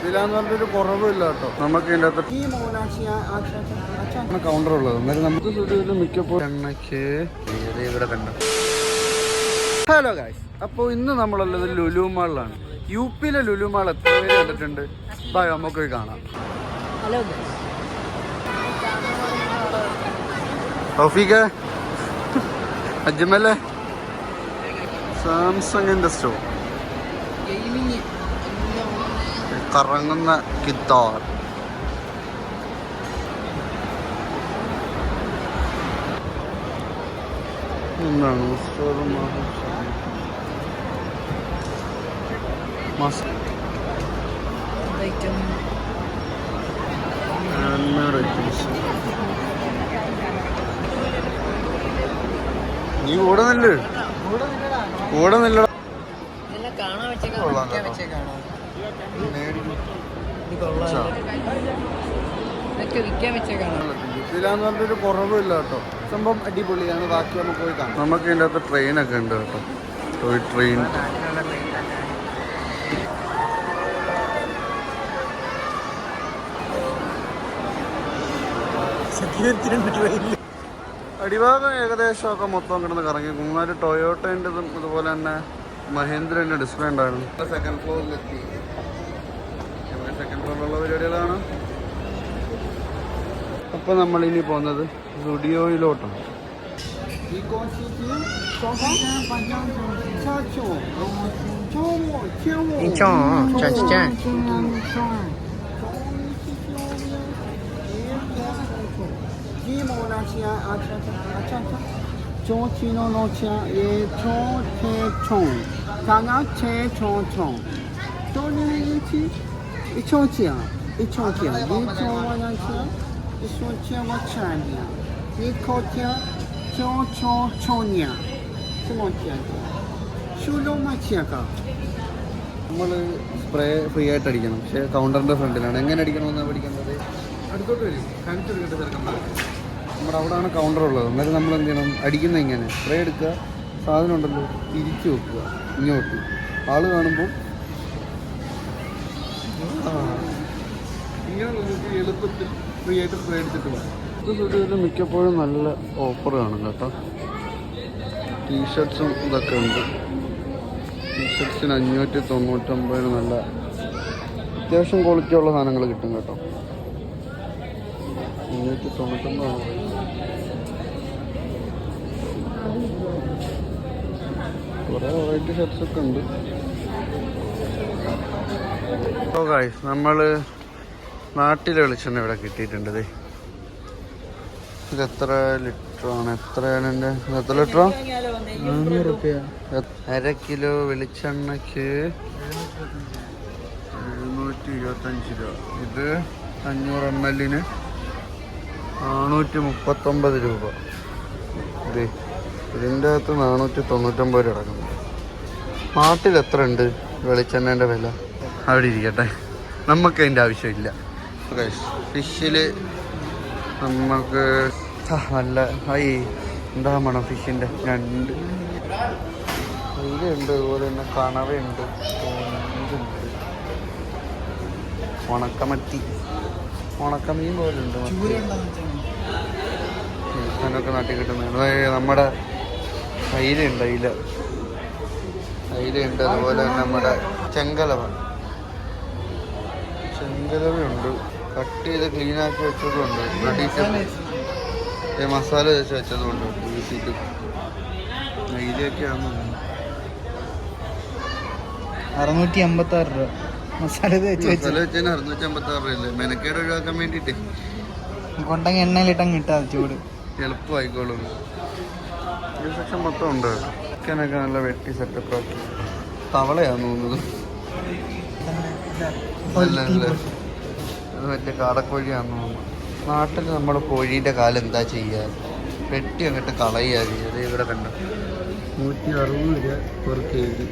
ഇതിലാന്ന് പറഞ്ഞൊരു കുറവില്ല കേട്ടോ. നമുക്ക് ഇതിന്റെ അകത്ത് കൗണ്ടർ ഉള്ളത്. എന്നാലും നമുക്ക് സ്റ്റുഡിയോയിൽ മിക്കപ്പോഴും എണ്ണയ്ക്ക് ഇവിടെ കണ്ട? ഹലോ ഗായ്സ് അപ്പോൾ ഇന്ന് നമ്മളുള്ളത് ലുലു മാളിലാണ്. യു പിയിലെ ലുലു മാൾ എത്ര പേര് കണ്ടിട്ടുണ്ട്? ബായ് നമുക്ക് പോയി കാണാം ഹലോ തൗഫീഖ് അജ്മലെ? സാംസങ്ങിന്റെ സ്റ്റോർ കറങ്ങുന്ന കിത്താർ. എന്താണ് നീ കൂടെ നില്ല്. കൂടെ നില്ലടാ. ഇതെല്ലാം കാണാൻ വെച്ചേക്കാണ് ഇതിലാന്ന് പറഞ്ഞൊരു കുറവില്ല കേട്ടോ. സംഭവം അടിപൊളിയാണ്. ബാക്കി നമുക്ക് പോയി കാണാം. നമുക്ക് ഇതിന്റെ അകത്ത് ട്രെയിനൊക്കെ ഉണ്ട് കേട്ടോ. ട്രെയിൻ. അടിഭാഗം ഏകദേശമൊക്കെ മൊത്തം കിടന്ന് കറങ്ങി. മൂന്നാൽ ടൊയോട്ടേന്റെതും അതുപോലെ തന്നെ മഹേന്ദ്രന്റെ ഡിസ്പ്ലേ ഉണ്ടായിരുന്നു സെക്കൻഡ് ഫ്ലോറിലെത്തി സെക്കൻഡ് ഫ്ലോറിലുള്ള പരിപാടികളാണ് അപ്പോൾ നമ്മൾ ഇനി പോകുന്നത് സ്റ്റുഡിയോയിലോട്ടാണ് നമ്മൾ സ്പ്രേ ഫ്രീ ആയിട്ട് അടിക്കണം. പക്ഷേ കൗണ്ടറിന്റെ ഫ്രണ്ടിലാണ്. എങ്ങനെ അടിക്കണമെന്നാണ് പഠിക്കുന്നത് അടുത്തോട്ട് വരും. കാണിച്ചു കൊടുക്കട്ടെ ചെറുക്കന്മാർ നമ്മുടെ അവിടെയാണ് കൗണ്ടർ ഉള്ളത്. അന്നേരം നമ്മൾ എന്ത് ചെയ്യണം? അടിക്കുന്ന ഇങ്ങനെ സ്പ്രേ എടുക്കുക. സാധനം ഉണ്ടല്ലോ തിരിച്ചു വെക്കുക. ഇങ്ങോട്ട്. ആൾ കാണുമ്പോൾ എളുപ്പത്തിൽ മിക്കപ്പോഴും നല്ല ഓഫർ കാണും കേട്ടോ. ടീഷർട്ട്സും ഇതൊക്കെ ഉണ്ട്. ടീഷർട്ട്സിന് അഞ്ഞൂറ്റി തൊണ്ണൂറ്റൊമ്പതിന് നല്ല അത്യാവശ്യം ക്വാളിറ്റി ഉള്ള സാധനങ്ങൾ കിട്ടും കേട്ടോ. അഞ്ഞൂറ്റി തൊണ്ണൂറ്റൊമ്പതാണ്. കുറേ വെറൈറ്റി ഷർട്ട്സ് ഒക്കെ ഉണ്ട്. ഓ ഗായ്സ് നമ്മൾ നാട്ടിലെ വെളിച്ചെണ്ണ ഇവിടെ കിട്ടിയിട്ടുണ്ട് ദേ. ഇത് എത്ര ലിറ്ററാണ് എത്രയാണ് എന്റെ എത്ര ലിറ്ററോ? നാനൂറ് റുപ്യ. അര കിലോ വെളിച്ചെണ്ണയ്ക്ക് എഴുന്നൂറ്റി ഇരുപത്തഞ്ച് രൂപ. ഇത് അഞ്ഞൂറ് എം എല്ലിന് നാനൂറ്റി മുപ്പത്തൊമ്പത് രൂപ. ഇത് ഇതിന്റെ അകത്ത് നാനൂറ്റി തൊണ്ണൂറ്റൊമ്പത് രൂപ കിടക്കുന്നു. നാട്ടിൽ എത്ര ഉണ്ട്? വെളിച്ചെണ്ണേന്റെ വില? അവിടെ ഇരിക്കട്ടെ. നമുക്ക് അതിന്റെ ആവശ്യമില്ല. ഫിഷിൽ നമുക്ക് നല്ല ഐ എന്താ മണം ഫിഷിന്റെ? രണ്ട്. ഉണ്ട് അതുപോലെ തന്നെ കണവയുണ്ട് ഉണക്കമത്തി. ഉണക്കമീൻ പോലെ ഉണ്ട് ചിക്കനൊക്കെ നാട്ടിൽ കിട്ടുന്നതാണ്. നമ്മുടെ അയിലുണ്ട് അയില അയിലുണ്ട് അതുപോലെ തന്നെ നമ്മുടെ ചെങ്കലവ ചെങ്കലവയുണ്ട്. കട്ട് ചെയ്ത് ക്ലീൻ ആക്കി വെച്ചതുണ്ട്. റെഡീസ് മസാല തേച്ച് വെച്ചതുകൊണ്ട് വീട്ടിൽ അയിലൊക്കെ ആണെന്ന് അറുന്നൂറ്റി അമ്പത്തി ആറ് രൂപ. മസാല തേച്ച് വെച്ച്. മസാല വെച്ചതിന് അറുന്നൂറ്റി അമ്പത്തി ആറ് രൂപയല്ലേ? മെനക്കേട് ഒഴിവാക്കാൻ വേണ്ടിയിട്ട്. കൊണ്ടെങ്കിൽ എണ്ണയിലിട്ടങ്ങ് ഇട്ടാ ചൂട്. എളുപ്പമായിക്കോളും. ഈ സെക്ഷൻ മൊത്തം ഉണ്ട്. ചിക്കനൊക്കെ നല്ല വെട്ടി സെറ്റപ്പ് ആക്കി. തവളയാണ് തോന്നുന്നത്. അത് വലിയ കാടക്കോഴിയാന്ന് തോന്നുന്നു. നാട്ടിൽ നമ്മൾ കോഴീന്റെ കാലം എന്താ ചെയ്യുക വെട്ടി അങ്ങോട്ട് കളയുക അത് ഇവിടെ കണ്ട. നൂറ്റി അറുപത് രൂപ പെർ കെ ജി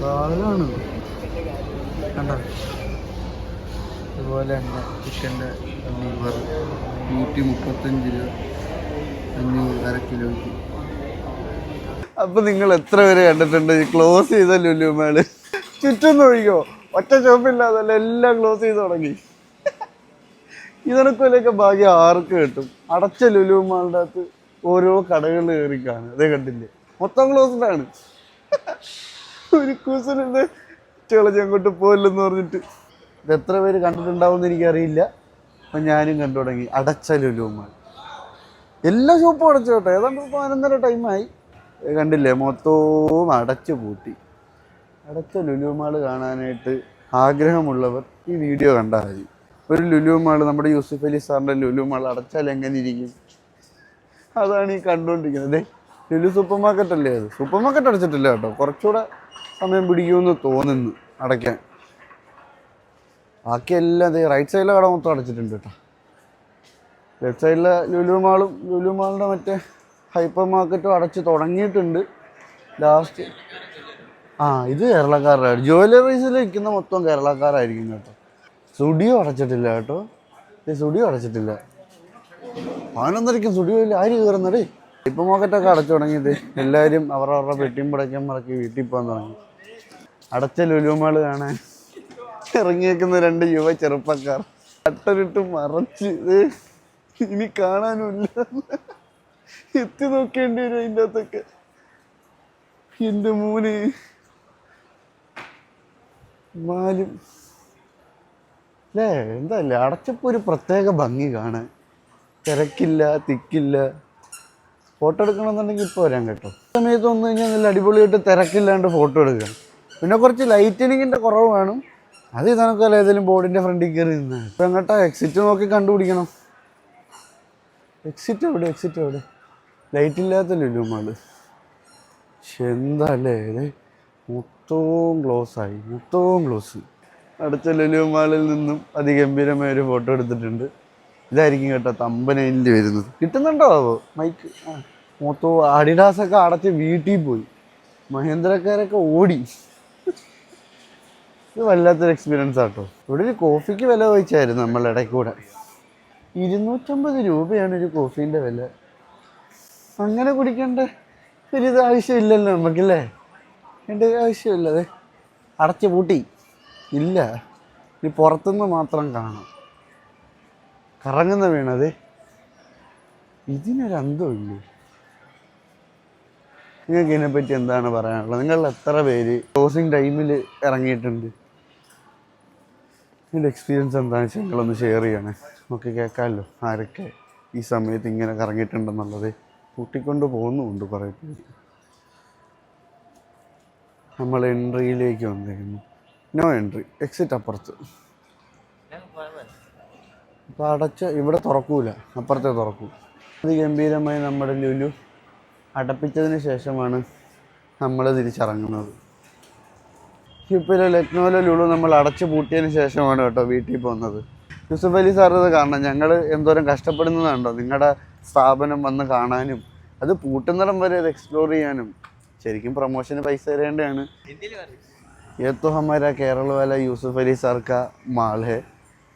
കാലാണ് കണ്ട? അതുപോലെ തന്നെ ചിക്കന്റെ ലിവർ നൂറ്റി മുപ്പത്തഞ്ച് രൂപ. അഞ്ഞൂറ് അര കിലോയ്ക്ക് അപ്പൊ നിങ്ങൾ എത്ര പേര് കണ്ടിട്ടുണ്ട്? ക്ലോസ് ചെയ്ത ലുലുമാൾ ചുറ്റും ഒഴിക്കോ ഒറ്റ ചോപ്പില്ലാതല്ല എല്ലാം ക്ലോസ് ചെയ്ത് തുടങ്ങി. ഇതിനൊക്കെ ഭാഗ്യം ആർക്ക് കിട്ടും? അടച്ച ലുലുമാളുടെ അകത്ത് ഓരോ കടകളിൽ കയറി കാണും. അതേ കണ്ടില്ലേ? മൊത്തം ക്ലോസ്ഡ് ആണ്. ഒരു കൂസലുണ്ട് ചേളച്ച് അങ്ങോട്ട് പോയില്ലെന്ന് പറഞ്ഞിട്ട്. ഇത് എത്ര പേര് കണ്ടിട്ടുണ്ടാവുമെന്ന് എനിക്കറിയില്ല. അപ്പം ഞാനും കണ്ടു തുടങ്ങി. അടച്ച ലുലുമാൾ. എല്ലാ ഷോപ്പും അടച്ചു കേട്ടോ. ഏതാണ്ട് പതിനൊന്നര ടൈമായി കണ്ടില്ലേ? മൊത്തവും അടച്ചു പൂട്ടി. അടച്ച ലുലുമാൾ കാണാനായിട്ട് ആഗ്രഹമുള്ളവർ ഈ വീഡിയോ കണ്ടാൽ മതി. ഒരു ലുലുമാൾ നമ്മുടെ യൂസുഫ് അലി സാറിന്റെ ലുലുമാൾ അടച്ചാൽ എങ്ങനെ ഇരിക്കും? അതാണ് ഈ കണ്ടുകൊണ്ടിരിക്കുന്നത്. ലുലു സൂപ്പർ മാർക്കറ്റ് അല്ലേ അത്? സൂപ്പർ മാർക്കറ്റ് അടച്ചിട്ടില്ല കേട്ടോ. കുറച്ചുകൂടെ സമയം പിടിക്കുമെന്ന് തോന്നുന്നു അടയ്ക്കാൻ. ബാക്കി എല്ലാം റൈറ്റ് സൈഡിലെ കട മൊത്തം അടച്ചിട്ടുണ്ട് കേട്ടോ. ലെഫ്റ്റ് സൈഡിലെ ലുലുമാളും മാളും മറ്റേ ഹൈപ്പർ മാർക്കറ്റും അടച്ച് തുടങ്ങിയിട്ടുണ്ട്. ലാസ്റ്റ് ആ ഇത് കേരളക്കാരുടെ ജ്വല്ലറീസിൽ വിൽക്കുന്ന മൊത്തം കേരളക്കാരായിരിക്കും കേട്ടോ. സ്റ്റുഡിയോ അടച്ചിട്ടില്ല കേട്ടോ. സ്റ്റുഡിയോ അടച്ചിട്ടില്ല. പതിനൊന്നരയ്ക്കും സ്റ്റുഡിയോയിൽ ആര് കയറുന്നടേ? ഹൈപ്പർ മാർക്കറ്റൊക്കെ അടച്ചു തുടങ്ങിയത് എല്ലാവരും അവരവരുടെ പെട്ടിയും പടയ്ക്കാൻ മറക്കി വീട്ടിൽ പോകാൻ തുടങ്ങി. അടച്ച ലുലുമാൾ കാണാൻ ഇറങ്ങിയേക്കുന്ന രണ്ട് യുവ ചെറുപ്പക്കാർ. അട്ടരിട്ട് മറച്ച് ഇനി കാണാനുമില്ല. എത്തി നോക്കേണ്ടി വരും അതിന്റെ അകത്തൊക്കെ എന്റെ മോന്. മാലും. അല്ലേ എന്താല്ലേ അടച്ചപ്പോൾ ഒരു പ്രത്യേക ഭംഗി കാണാൻ. തിരക്കില്ല തിക്കില്ല. ഫോട്ടോ എടുക്കണമെന്നുണ്ടെങ്കിൽ ഇപ്പോൾ വരാൻ കേട്ടോ. സമയത്ത് വന്നു കഴിഞ്ഞാൽ നല്ല അടിപൊളിയായിട്ട് തിരക്കില്ലാണ്ട് ഫോട്ടോ എടുക്കാം. പിന്നെ കുറച്ച് ലൈറ്റനിങ്ങിന്റെ കുറവ് വേണം. അത് ഇതണക്കല്ല ഏതെങ്കിലും ബോർഡിന്റെ ഫ്രണ്ടിൽ കയറി നിന്നാൽ എങ്ങോട്ടാ എക്സിറ്റ് നോക്കി കണ്ടുപിടിക്കണം. എക്സിറ്റ് എവിടെ എക്സിറ്റ് എവിടെ? ലൈറ്റ് ഇല്ലാത്ത ലുലു മാൾ പക്ഷെ എന്താല്ലേ മൊത്തവും ക്ലോസ് ആയി മൊത്തവും ക്ലോസ് അടുത്ത ലുലു മാളിൽ നിന്നും അതിഗംഭീരമായ ഒരു ഫോട്ടോ എടുത്തിട്ടുണ്ട്. ഇതായിരിക്കും കേട്ടോ തമ്പനയിൽ വരുന്നത്. കിട്ടുന്നുണ്ടോ അതോ? മൈക്ക് മൊത്തവും അഡിഡാസൊക്കെ അടച്ച് വീട്ടിൽ പോയി. മഹേന്ദ്രക്കാരൊക്കെ ഓടി. ഇത് വല്ലാത്തൊരു എക്സ്പീരിയൻസ് ആട്ടോ. ഇവിടെ ഒരു കോഫിക്ക് വില ചോദിച്ചായിരുന്നു നമ്മൾ ഇടയ്ക്കൂടെ ഇരുന്നൂറ്റമ്പത് രൂപയാണ് ഒരു കോഫീന്റെ വില. അങ്ങനെ കുടിക്കേണ്ട? ഒരു ഇത് ആവശ്യമില്ലല്ലോ നമുക്കല്ലേ? എന്റെ ആവശ്യമില്ല. അതെ അടച്ചു പൂട്ടി. ഇല്ല. ഈ പുറത്തുനിന്ന് മാത്രം കാണാം. കറങ്ങുന്ന വീണത് ഇതിനൊരു അന്തമില്ലേ നിങ്ങൾക്ക് ഇതിനെപ്പറ്റി എന്താണ് പറയാനുള്ളത്? നിങ്ങൾ എത്ര പേര് ക്ലോസിങ് ടൈമിൽ ഇറങ്ങിയിട്ടുണ്ട്? എന്റെ എക്സ്പീരിയൻസ് എന്താണെന്ന് വെച്ചാൽ നിങ്ങളൊന്ന് ഷെയർ ചെയ്യണേ. നമുക്ക് കേൾക്കാമല്ലോ ആരൊക്കെ ഈ സമയത്ത് ഇങ്ങനെ കറങ്ങിയിട്ടുണ്ടെന്നുള്ളത്. കൂട്ടിക്കൊണ്ട് പോകുന്നുമുണ്ട് കുറേ പേര്. നമ്മൾ എൻട്രിയിലേക്ക് വന്നിരിക്കുന്നു. നോ എൻട്രി എക്സിറ്റ് അപ്പുറത്ത്. അപ്പോൾ അടച്ച ഇവിടെ തുറക്കൂല അപ്പുറത്തെ തുറക്കൂ. അതിഗംഭീരമായി നമ്മുടെ ലുലു അടപ്പിച്ചതിന് ശേഷമാണ് നമ്മൾ തിരിച്ചിറങ്ങുന്നത്. ഇപ്പോൾ ലക്നൗവിലെ ലുലു നമ്മൾ അടച്ചു പൂട്ടിയതിന് ശേഷമാണ് കേട്ടോ വീട്ടിൽ പോകുന്നത്. യൂസുഫ് അലി സാർ ഇത് കാണണം ഞങ്ങൾ എന്തോരം കഷ്ടപ്പെടുന്നതാണ്ടോ നിങ്ങളുടെ സ്ഥാപനം വന്ന് കാണാനും അത് പൂട്ടുന്നിടം വരെ ഇത് എക്സ്പ്ലോർ ചെയ്യാനും ശരിക്കും പ്രൊമോഷന് പൈസ തരേണ്ടതാണ് ये तो हमारा केरल वाला यूसुफ अली सर का माल है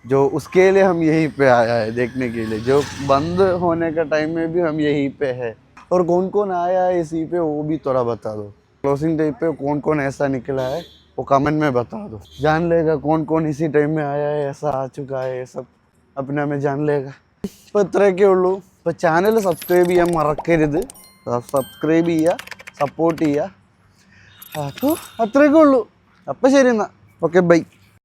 जो उसके लिए हम यहीं पे आया है देखने के लिए जो बंद होने का टाइम में भी हम यहीं पे है और कौन कौन आया है इसी पे वो भी थोड़ा बता दो क्लोजिंग टाइम पे कौन कौन ऐसा निकला है वो कमेंट में बता दो जान लेगा कौन कौन इसी टाइम में आया है ऐसा आ चुका है ये सब अपने में जान लेगा ഇപ്പോൾ ഇത്രയൊക്കെ ഉള്ളൂ. ഇപ്പോൾ ചാനൽ സബ്സ്ക്രൈബ് ചെയ്യാൻ മറക്കരുത്. സബ്സ്ക്രൈബ് ചെയ്യുക സപ്പോർട്ട് ചെയ്യുക. അപ്പോൾ അത്രയൊക്കെ ഉള്ളൂ. അപ്പോൾ ശരി എന്നാൽ ഓക്കെ ബൈ